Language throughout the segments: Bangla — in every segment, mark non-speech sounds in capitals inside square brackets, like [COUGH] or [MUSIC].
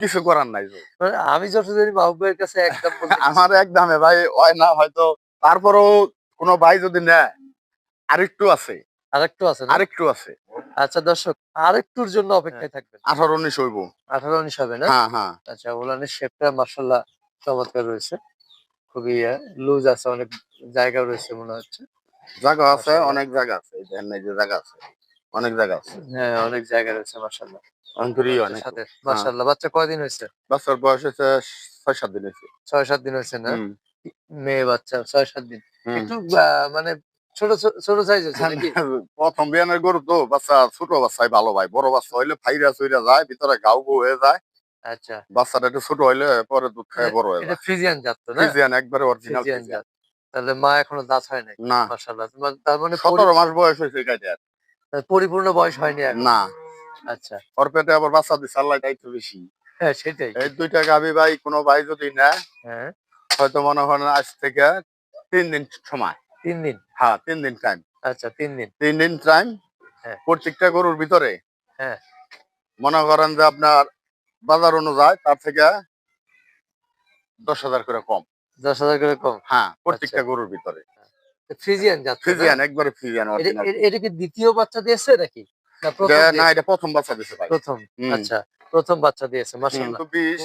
কিছু করার নাই। মানে আমি যতদিন জানি মাহবুব কাছে একদম [LAUGHS] আমার একদমে ভাই হয় না হয়তো তারপরও কোনো ভাই যদি নেয় আরেকটু আছে। আরেকটু আছে আরেকটু আছে। আচ্ছা দর্শক আরেকটুর জন্য অপেক্ষায় থাকবেন। আঠারো উনিশ হইব। আঠারো উনিশ হবে না? হ্যাঁ হ্যাঁ। আচ্ছা ওলানের শেপটা মার্শাল্লাহ চমৎকার রয়েছে। খুবই লুজ আছে অনেক জায়গা রয়েছে মনে হচ্ছে। জায়গা আছে অনেক জায়গা আছে। জায়গা আছে অনেক জায়গা আছে। হ্যাঁ অনেক জায়গা রয়েছে মার্শাল্লাহ অনেক। সাথে বাচ্চা কয়দিন হয়েছে? বাচ্চার বয়স ছয় সাত দিন হয়েছে। ছয় সাত দিন হয়েছে না? মেয়ে বাচ্চা ছয় সাত দিন একটু মানে ছোট ছোট- ছোট সাইজ প্রথম বিয়ানের গরু তো বাচ্চা ছোট বাচ্চাই ভালো ভাই। বড় বাচ্চা হইলে ফাইরা চইরা যায় ভিতরে গাউ গু হয়ে যায়। আচ্ছা। বাচ্চাটা একটু ছোট হইলে পরে দুধ খায় বড় হয়ে যায়। ফ্রিজিয়ান জাত তো না? ফ্রিজিয়ান একবারে অরিজিনাল ফ্রিজিয়ান তাহলে মা এখনও দাঁত হয় নাই? না। তার মানে পরি- সতেরো মাস বয়স হয়েছে গাইটার। পরিপূর্ণ বয়স হয়নি না। আচ্ছা। ওর পেটে আবার বাচ্চা দিচ্ছে আল্লাহ দায়িত্ব বেশি। হ্যাঁ সেটাই। এই দুইটা গাবি ভাই কোনো ভাই যদি নেয় হ্যাঁ। হয়তো মনে করেন আজ থেকে তিন দিন সময়। তিন দিন? হ্যাঁ তিন দিন টাইম আচ্ছা তিন দিন। তিন দিন টাইম হ্যাঁ। প্রত্যেকটা গরুর ভিতরে। হ্যাঁ। মনে করেন যে আপনার বাজার অনুযায়ী তার থেকে দশ হাজার করে কম। দশ হাজার করে কম? হ্যাঁ প্রত্যেকটা আচ্ছা। গরুর ভিতরে। ফ্রিজিয়ান ফ্রিজিয়ান একবারে ফ্রিজিয়ান এটা কি দ্বিতীয় বাচ্চা দিয়েছে নাকি? না এটা- না দিয়েছে? এটা প্রথম বাচ্চা দিছে ভাই। প্রথম আচ্ছা প্রথম বাচ্চা দিয়েছে মাশাআল্লাহ। কিন্তু বিশ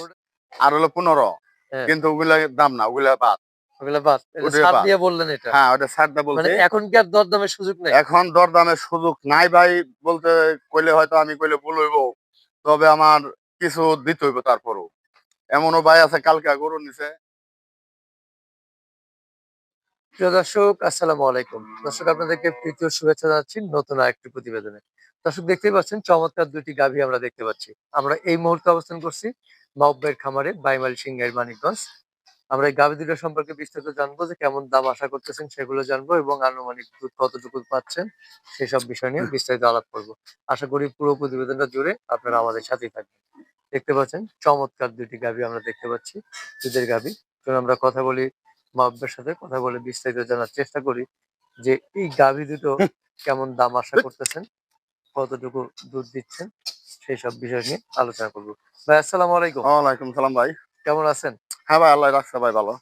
আর হলো পনেরো। হ্যাঁ। কিন্তু ওগুলা দাম না ওগুলা বাদ। ওগুলা বাদ। ছাড় দিয়ে বললেন এটা। হ্যাঁ ওটা মানে বলতে এখন কি আর দরদামের সুযোগ নেই? এখন দরদামের সুযোগ নাই ভাই বলতে কইলে হয়তো আমি কইলে ভুল হইব। তবে আমার কিছু দিতে হইব তারপরও। এমনও ভাই আছে কালকে গরু নিছে। প্রিয় দর্শক, আসসালামু আলাইকুম। দর্শক, আপনাদেরকে তৃতীয় শুভেচ্ছা জানাচ্ছি নতুন আরেকটি প্রতিবেদনে। দর্শক, দেখতেই পাচ্ছেন, চমৎকার দুটি গাভী আমরা দেখতে পাচ্ছি। আমরা এই মুহূর্তে অবস্থান করছি মাহবের খামারে বাইমাল সিংহের মানিকগঞ্জ। আমরা এই গাভী দুটো সম্পর্কে বিস্তারিত জানব যে কেমন দাম আশা করতেছেন সেগুলো জানব এবং আনুমানিক দুধ কতটুকু পাচ্ছেন সেসব বিষয় নিয়ে বিস্তারিত আলাপ করব। আশা করি পুরো প্রতিবেদনটা জুড়ে আপনারা আমাদের সাথেই থাকবেন। দেখতে পাচ্ছেন, চমৎকার দুটি গাভী আমরা দেখতে পাচ্ছি, দুধের গাভী। আমরা কথা বলি মাহবের সাথে কথা বলে বিস্তারিত জানার চেষ্টা করি যে এই গাভী দুটো কেমন দাম আশা করতেছেন? কতটুকু দুধ দিচ্ছেন? সেই সব বিষয় নিয়ে আলোচনা করব। ভাই আসসালাম আলাইকুম। ওয়ালাইকুম সালাম ভাই। কেমন আছেন? হ্যাঁ ভাই আল্লাহ রাখছে ভাই ভালো।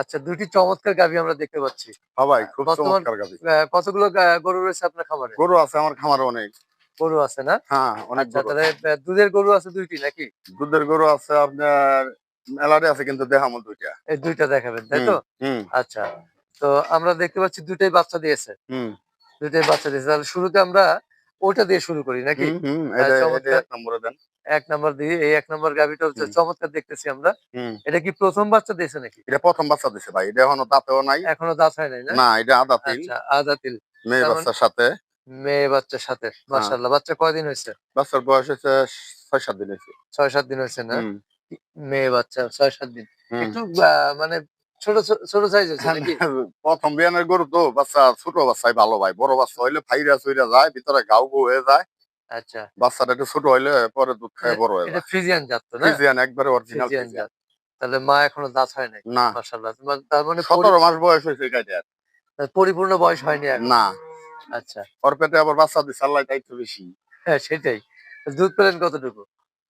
আচ্ছা দুটি চমৎকার গাভী আমরা দেখতে পাচ্ছি। হ্যাঁ ভাই খুব চমৎকার আহ, কতগুলো গরু রয়েছে আপনার খামারে? গরু আছে আমার খামারে অনেক। গরু আছে না? হ্যাঁ অনেক আচ্ছা তাহলে দুধের গরু আছে দুইটি নাকি? দুধের গরু আছে আপনার মেলারে আছে কিন্তু দেখামো দুইটা। এই দুইটা দেখাবেন তাই তো? আচ্ছা তো আমরা দেখতে পাচ্ছি দুটাই বাচ্চা দিয়েছে। দুটাই বাচ্চা দিয়েছে। তাহলে শুরুতে আমরা ওটা দিয়ে শুরু করি নাকি? চমৎকার। এক নম্বরে দিয়ে এই এক নাম্বার গাভিটা হচ্ছে চমৎকার দেখতেছি আমরা। এটা কি প্রথম বাচ্চা দিয়েছে নাকি? এটা প্রথম বাচ্চা দিছে ভাই এটা এখনও দাঁতেও নাই। এখনও দাঁত হয় নাই না? এটা আদা তিল। আচ্ছা আদা তিল। মেয়ে মানে- বাচ্চার সাথে। মেয়ে বাচ্চার সাথে মাশাআল্লাহ। বাচ্চা কয়দিন হয়েছে? বাচ্চার বয়স হচ্ছে ছয় সাত দিন হয়েছে। ছয় সাত দিন হয়েছে না? মেয়ে বাচ্চা ছয় সাত দিন। একটু মানে ছোট ছোট- ছোট সাইজ প্রথম বিয়ানের গরু তো বাচ্চা ছোট বাচ্চাই ভালো ভাই। বড় বাচ্চা হইলে ফাইরা যায় ভিতরে হয়ে যায়। আচ্ছা। বাচ্চাটা একটু ছোট হইলে পরে দুধ খায় বড় হয়ে যায়। ফ্রিজিয়ান জাত তো না? ফ্রিজিয়ান একবারে অরিজিনাল ফ্রিজিয়ান তাহলে মা এখনও দাঁত হয় নাই? না। মাশাআল্লাহ। তার মানে পরি- সতেরো মাস বয়স হয়েছে পরিপূর্ণ বয়স হয়নি এখন? না। আচ্ছা। ওর পেটে আবার বাচ্চা দিচ্ছে আল্লাহ দায়িত্ব বেশি। হ্যাঁ সেটাই। দুধ পেলেন কতটুকু?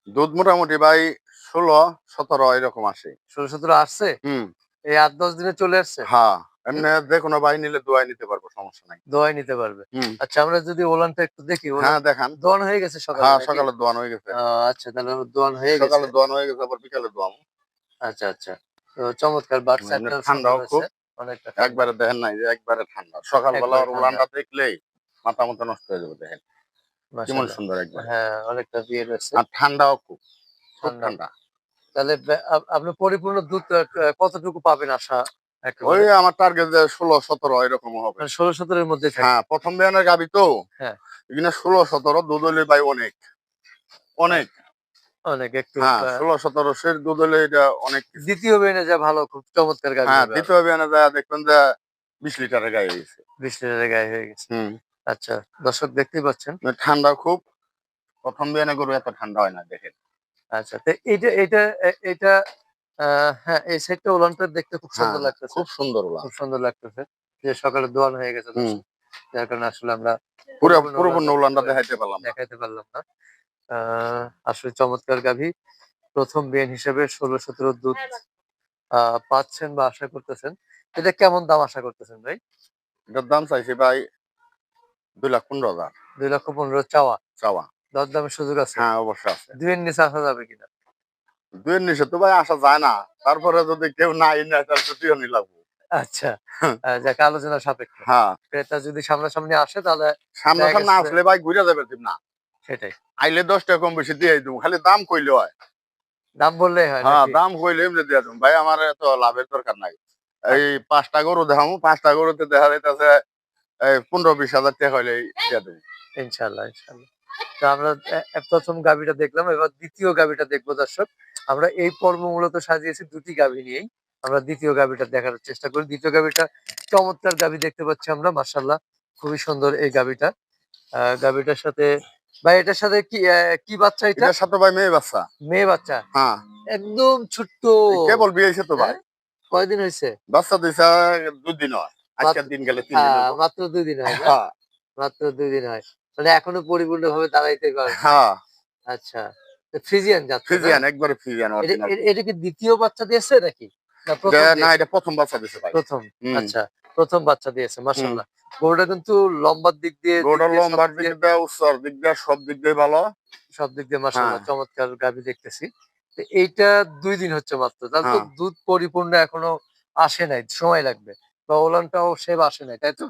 দুধ মোটামুটি ভাই ষোলো সতেরো এরকম আসে। ষোলো সতেরো আসছে? হুম। এই আট দশ দিনে চলে আসছে? হ্যাঁ এমনি যে কোনো ভাই নিলে দোয়াই নিতে পারব সমস্যা নাই। দোয়াই নিতে পারবে। আচ্ছা আমরা যদি ওলানটা একটু দেখি হ্যাঁ দেখান। দোয়ান হয়ে গেছে সকালে হ্যাঁ সকালে দোয়ান হয়ে গেছে। আচ্ছা তাহলে দোয়ান হয়ে গেছে। সকালে দোয়ান হয়ে গেছে আবার বিকালে আচ্ছা আচ্ছা। তো চমৎকার ঠান্ডাও খুব। অনেকটা একবারে দেখেন নাই যে একবারে ঠান্ডা। সকালবেলা ওর দেখলেই মাথা মতো নষ্ট হয়ে যাবে দেখেন। কেমন সুন্দর একবার। হ্যাঁ অনেকটা বিয়ে রয়েছে আর ঠান্ডাও খুব খুব ঠান্ডা। তাহলে আপনি পরিপূর্ণ দুধ কতটুকু পাবেন আশা ওই আমার টার্গেট ষোলো সতেরো এরকম হবে। মানে ষোলো সতেরোর মধ্যে হ্যাঁ প্রথম বিয়ানের গাবি তো? হ্যাঁ। এখানে ষোলো সতেরো দুধ হলে ভাই অনেক। অনেক। অনেক একটু হ্যাঁ ষোলো সতেরো সের এটা অনেক। দ্বিতীয় যা ভালো খুব চমৎকার হ্যাঁ দ্বিতীয় বিয়ানে যায় দেখবেন যে বিশ লিটারের গায়ে গেছে। বিশ লিটারের গায়ে হয়ে গেছে। হুম। আচ্ছা দর্শক দেখতেই পাচ্ছেন। মানে ঠান্ডা খুব। প্রথম বিয়ানে গরু এত ঠান্ডা হয় না দেখেন। আচ্ছা তো এইটা হ্যাঁ এই ওলানটা দেখতে খুব সুন্দর হ্যাঁ, লাগতেছে। খুব সুন্দর খুব সুন্দর লাগতেছে। যে সকালে দোয়ান হয়ে গেছে যার কারণে আসলে আমরা পুরো পুরোপূর্ণ দেখাইতে পারলাম দেখাইতে পারলাম না। আসলে চমৎকার গাভী। প্রথম বিয়ান হিসেবে ষোলো সতেরো দুধ আহ, পাচ্ছেন বা আশা করতেছেন। এটা কেমন দাম আশা করতেছেন ভাই? এটার দাম চাইছি ভাই দুই লাখ পনেরো হাজার। দুই লক্ষ পনেরো চাওয়া। চাওয়া। দর দামের সুযোগ আছে? হ্যাঁ অবশ্যই আছে। নিচে আসা যাবে কিনা? দুইয়ের নিচে তো ভাই আসা যায় না। তারপরে যদি কেউ নাই নেয় তাহলে লাগবে আচ্ছা। হ্যাঁ। যাক আলোচনা সাপেক্ষ। হ্যাঁ। ক্রেতা যদি সামনাসামনি আসে তাহলে সামনে দেখা সামনে গেছে- আসলে ভাই ঘুরে যাবে দিব না। সেটাই। আইলে দশ টাকা কম বেশি দিয়ে দিব খালি দাম কইলে হয়। দাম বললেই হয় হ্যাঁ দাম কইলে এমনি দিয়ে দিব। ভাই আমার এত লাভের দরকার নাই। এই পাঁচটা গরু দেখামু পাঁচটা গরুতে দেখা যাইতেছে এই পনেরো বিশ হাজার টাকা হইলে দিয়ে দেবো। ইনশাল্লাহ ইনশাল্লাহ। তো আমরা প্রথম গাভিটা দেখলাম এবার দ্বিতীয় গাভিটা দেখব দর্শক। আমরা এই পর্ব মূলত সাজিয়েছি দুটি গাভি নিয়েই। আমরা দ্বিতীয় গাভিটা দেখার চেষ্টা করি। দ্বিতীয় গাভিটা চমৎকার গাভি দেখতে পাচ্ছি আমরা মার্শাল্লাহ খুবই সুন্দর এই গাভিটা। গাভিটার সাথে ভাই এটার সাথে কি কি বাচ্চা এটা? সাথে ভাই মেয়ে বাচ্চা। মেয়ে বাচ্চা? হ্যাঁ। একদম ছোট্ট। কেবল বিয়েছে তো ভাই? কয়দিন হয়েছে? বাচ্চা দিছে দুদিন হয়। আজকের দিন গেলে হইবো। মাত্র দুই দিন হয় হ্যাঁ। মাত্র দুই দিন হয়। মানে এখনও পরিপূর্ণ ভাবে দাঁড়াইতে পারে হ্যাঁ। আচ্ছা। ফ্রিজিয়ান? একবারে এটা- কি দ্বিতীয় বাচ্চা দিয়েছে নাকি? না প্রথম না দিয়েছে? এটা প্রথম বাচ্চা দিছে ভাই। প্রথম আচ্ছা প্রথম বাচ্চা দিয়েছে মাশাআল্লাহ। গরুটা কিন্তু লম্বার দিক দিয়ে গরুটা দিয়ে, লম্বার দিক দিক দিয়ে- দিয়ে উচ্চর দিক দিয়ে সব দিক দিয়ে ভালো। সব দিক দিয়ে মাশাআল্লাহ হ্যাঁ। চমৎকার গাভি দেখতেছি। এইটা দুই দিন হচ্ছে মাত্র। তাহলে তো হ্যাঁ। দুধ পরিপূর্ণ এখনও আসে নাই সময় লাগবে। বা ওলানটাও সেব আসে নাই তাই তো?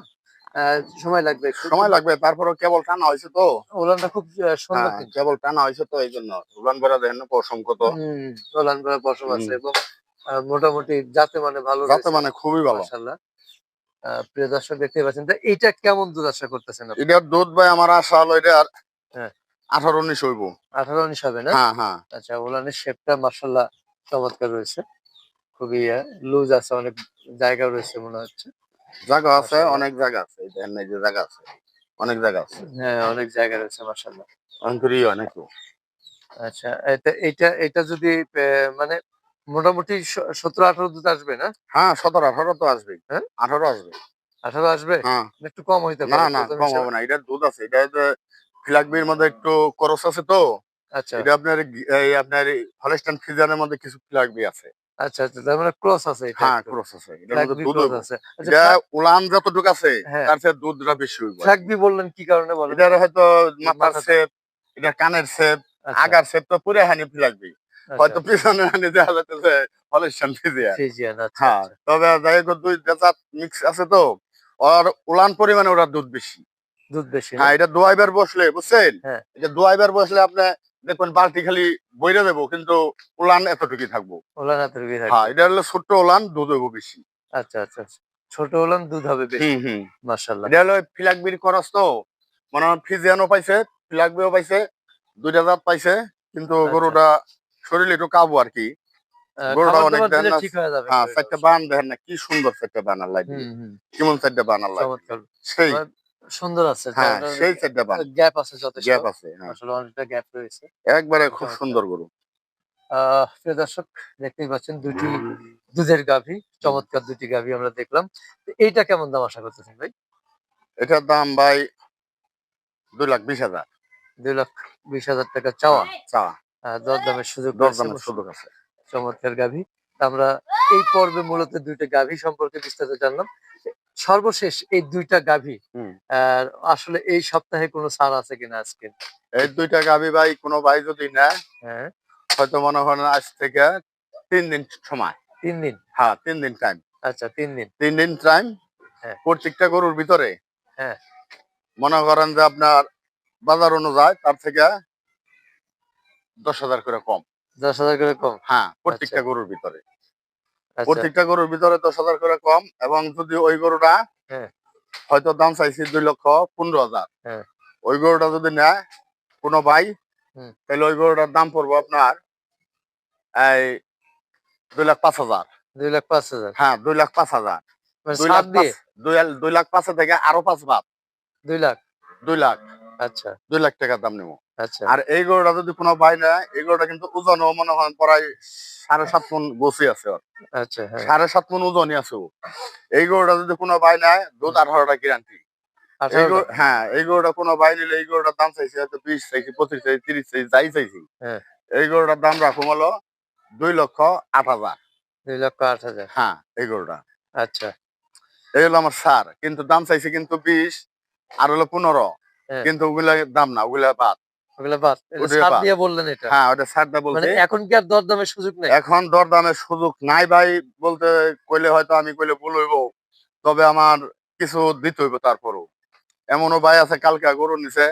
সময় লাগবে সময় লাগবে তারপরে কেবল টানা হয়েছে তো। ওলানটা খুব সুন্দর হ্যাঁ, কেবল টানা হয়েছে তো এই জন্য। উলান বেড়া দেখেন না অসংখ্য তো। হুম, ওলান পশম আছে এবং মোটামুটি যাতে মানে ভালো যাতে মানে খুবই ভালো। মাশাআল্লাহ। প্রিয় দর্শক দেখতে পাচ্ছেন তো এইটা কেমন দুধ আশা করতেছেন এটার দুধ ভাই আমার আশা হলো এটা আর হ্যাঁ। আঠারো উনিশ হইব। আঠারো উনিশ হবে না? হ্যাঁ হ্যাঁ। আচ্ছা ওলানের শেপটা মার্শাল্লাহ চমৎকার রয়েছে। খুবই লুজ আছে অনেক জায়গা রয়েছে মনে হচ্ছে। জায়গা আছে অনেক জায়গা আছে। দেখেন এই যে জায়গা আছে অনেক জায়গা আছে। হ্যাঁ অনেক জায়গা আছে মার্শাল্লাহ অন্তরি অনেক। আচ্ছা এটা এটা এটা যদি মানে মোটামুটি সতেরো আঠারো দুধ আসবে না? হ্যাঁ সতেরো আঠারো তো আসবে হ্যাঁ? আঠারো আসবে। আঠারো আসবে? হ্যাঁ। একটু কম হইতে না পারে না কম হবে না। এটা দুধ আছে এটা ফিলাকবির মধ্যে একটু করস আছে তো। আচ্ছা। এটা আপনার এই আপনার হলস্টান ফিজানের মধ্যে কিছু ফিলাকবি আছে। আচ্ছা আচ্ছা তার মানে ক্রস আছে এটা হ্যাঁ। ক্রস আছে এটার মধ্যে দুধ আছে। আচ্ছা এটা উলান যতটুকু আছে হ্যাঁ। তার চেয়ে দুধটা বেশি হইব। বললেন কি কারণে বলেন? হয়তো মাথার এটা কানের আচ্ছা, আগার তো পুরে হানি আচ্ছা, হয়তো পিছনে হানি যাচ্ছে ফিজিয়ান আচ্ছা হ্যাঁ আচ্ছা। তবে যাই হোক দুই জাত মিক্স আছে তো আর উলান পরিমাণে ওরা দুধ বেশি। দুধ বেশি হ্যাঁ। এটা দোয়াইবার বসলে বুঝছেন? হ্যাঁ। এটা দোয়াইবার বসলে আপনি দেখবেন বালতি খালি বইরে দেবো কিন্তু উলান এতটুকুই থাকব। ওলান হ্যাঁ এটা হলো ছোট্ট উলান দুধ হইব বেশি। আচ্ছা আচ্ছা আচ্ছা। ছোট ওলান দুধ হবে বেশি। হুম মাশাআল্লাহ। এটা হলো ফিলাকবির খরচ তো। মনে ফিজিয়ানও পাইছে ফিলাকবিও পাইছে দুইটা জাত পাইছে কিন্তু আচ্ছা। গরুটা শরীর একটু কাবু আর কি। গরুটা খাবার অনেক দেন না- ঠিক হয়ে যাবে। চারটা বান দেখেন না কি সুন্দর চারটা বান আল্লাহ হুম হুম। কেমন চারটা বান আল্লাহ সেই। সুন্দর আছে হ্যাঁ সেই বান গ্যাপ আছে যথেষ্ট। গ্যাপ আছে হ্যাঁ। আসলে অনেকটা গ্যাপ রয়েছে। একবারে খুব সুন্দর গরু। প্রিয় দর্শক দেখতেই পাচ্ছেন দুটি দুধের গাভী চমৎকার দুটি গাভী আমরা দেখলাম। এইটা কেমন দাম আশা করতেছেন ভাই? এটার দাম ভাই দুই লাখ বিশ হাজার। দুই লাখ বিশ হাজার টাকা চাওয়া। চা আহ, দরদামের সুযোগ দশ রয়েছে। দামের সুযোগ আছে। চমৎকার গাভী। আমরা এই পর্বে মূলত দুইটা গাভী সম্পর্কে বিস্তারিত জানলাম। সর্বশেষ এই দুইটা গাভী। আসলে এই সপ্তাহে কোনো ছাড় আছে কিনা আজকে? এই দুইটা গাবি ভাই কোনো ভাই যদি নেয় হ্যাঁ। হয়তো মনে করেন আজ থেকে তিন দিন সময়। তিন দিন? হ্যাঁ তিন দিন টাইম আচ্ছা তিন দিন। তিন দিন টাইম হ্যাঁ। প্রত্যেকটা গরুর ভিতরে। হ্যাঁ। মনে করেন যে আপনার বাজার অনুযায়ী তার থেকে দশ হাজার করে কম। দশ হাজার করে কম। হ্যাঁ প্রত্যেকটা গরুর ভিতরে। আচ্ছা প্রত্যেকটা গরুর ভিতরে দশ হাজার করে কম এবং যদি ওই গরুটা হ্যাঁ। হয়তো দাম চাইছি দুই লক্ষ পনেরো হাজার। হ্যাঁ। ওই গরুটা যদি নেয় কোনো ভাই তাহলে ওই গরুটার দাম পড়ব আপনার এই দুই লাখ পাঁচ হাজার। দুই লাখ পাঁচ হাজার? হ্যাঁ দুই লাখ পাঁচ হাজার। মানে দুই লাখ পাঁচ থেকে আরও পাঁচ বাদ। দুই লাখ? দুই লাখ। আচ্ছা। দুই লাখ টাকার দাম নেব। আচ্ছা আর এই গরুটা যদি কোনো ভাই নেয় এই গরুটা কিন্তু ওজনও মনে হয় প্রায় সাড়ে সাত মন গোছি আছে ওর। আচ্ছা হ্যাঁ। সাড়ে সাত মন ওজনই আছে ও। এই গরুটা যদি কোনো ভাই নেয় দুধ আঠারোটা গ্যারান্টি এই হ্যাঁ এই গরুটা কোনো ভাই নিলে এই গরুটার দাম চাইছি হয়তো বিশ চাইছি পঁচিশ চাইছি তিরিশ চাইছি যাই চাইছি। হ্যাঁ। এই গরুটার দাম রাখুম হলো দুই লক্ষ আট হাজার। দুই লক্ষ আট হাজার। হ্যাঁ এই গরুটা। আচ্ছা। এই হলো আমার সার। কিন্তু দাম চাইছে কিন্তু বিশ আর হলো পনেরো। কিন্তু ওগুলা দাম না ওগুলা বাদ। ওগুলো বাদ। এটা ওটাই ছাড় বাদ। দিয়ে বললেন এটা। হ্যাঁ ওটা মানে এখন কি আর দরদামের সুযোগ নেই? এখন দরদামের সুযোগ নাই ভাই বলতে কইলে হয়তো আমি কইলে ভুল হইব তবে আমার কিছু দিতে হইব তারপরও। এমনও ভাই আছে কালকে গরু নিছে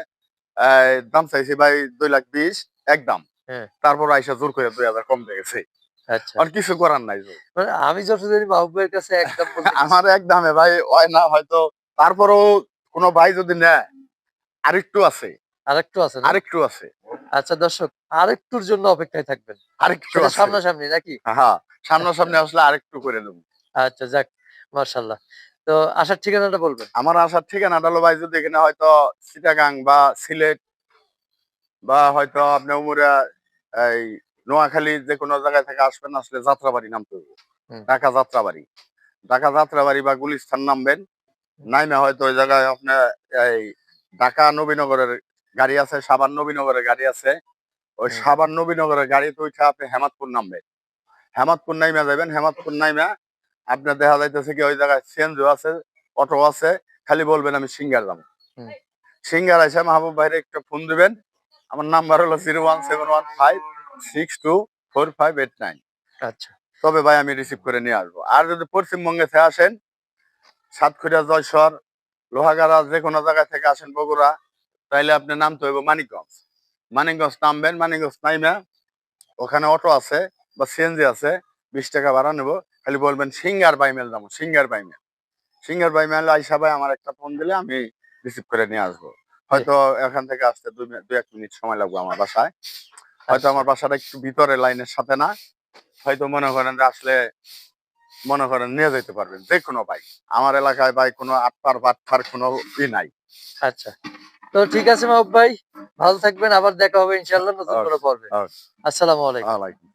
দাম চাইছি ভাই দুই লাখ বিশ একদম হ্যাঁ। তারপর আইসা জোর করে দুই হাজার কম দেখেছে আচ্ছা। আর কিছু করার নাই। মানে আমি যত জানি মাহবুবের কাছে একদম [LAUGHS] আমার একদমে ভাই হয় না হয়তো তারপরও কোনো ভাই যদি নেয় আরেকটু আছে। আরেকটু আছে আরেকটু আছে। আচ্ছা দর্শক আরেকটুর জন্য অপেক্ষায় থাকবেন। আরেকটু সামনাসামনি নাকি? হ্যাঁ সামনাসামনি আসলে আরেকটু করে দেবো। আচ্ছা যাক মার্শাল্লাহ তো আসার ঠিকানাটা বলবেন? আমার আসার ঠিকানাটা হলো ভাই যদি এখানে হয়তো চিটাগাং বা সিলেট বা হয়তো আপনি উমরা এই নোয়াখালী যে কোনো জায়গায় থেকে আসবেন আসলে যাত্রাবাড়ি নামতে হবে। ঢাকা যাত্রাবাড়ি। ঢাকা যাত্রাবাড়ি বা গুলিস্তান নামবেন। নাইমে হয়তো ওই জায়গায় আপনার এই ঢাকা নবীনগরের গাড়ি আছে সাবান নবীনগরের গাড়ি আছে। ওই। সাবান নবীনগরের গাড়িতে উঠে আপনি হেমাদপুর নামবেন। হেমাদপুর নাইমে যাবেন হেমাদপুর নাইমে আপনার দেখা যাইতেছে কি ওই জায়গায় সিএনজিও আছে অটো আছে খালি বলবেন আমি সিঙ্গার যাব। সিঙ্গার এসে মাহবুব ভাইরে একটা ফোন দিবেন। আমার নাম্বার হলো zero one seven one five six two four five eight nine. আচ্ছা। তবে ভাই আমি রিসিভ করে নিয়ে আসব। আর যদি পশ্চিমবঙ্গে থেকে আসেন সাতক্ষীরা জয়সর লোহাগাড়া যে কোনো জায়গা থেকে আসেন বগুড়া তাইলে আপনি নামতে হইব মানিকগঞ্জ। মানিকগঞ্জ নামবেন, মানিকগঞ্জ নাইমে, ওখানে অটো আছে বা সিএনজি আছে, বিশ টাকা ভাড়া নেব। খালি বলবেন সিঙ্গার বাইমেল যাব সিঙ্গার বাইমেল সিঙ্গার বাইমেল আইসা ভাই আমার একটা ফোন দিলে আমি রিসিভ করে নিয়ে আসব। হয়তো এখান থেকে আসতে দুই এক মিনিট সময় লাগবে আমার বাসায়। হয়তো আমার বাসাটা একটু ভিতরে লাইনের সাথে না। হয়তো মনে করেন আসলে মনে করেন নিয়ে যেতে পারবেন যে কোনো বাইক আমার এলাকায় বাইক কোনো আটপার বাটপার কোনো ই নাই। আচ্ছা। তো ঠিক আছে মাহবুব ভাই ভালো থাকবেন আবার দেখা হবে ইনশাল্লাহ নতুন Okay. কোনো পর্বে Okay. আসসালামু আলাইকুম আলাইকুম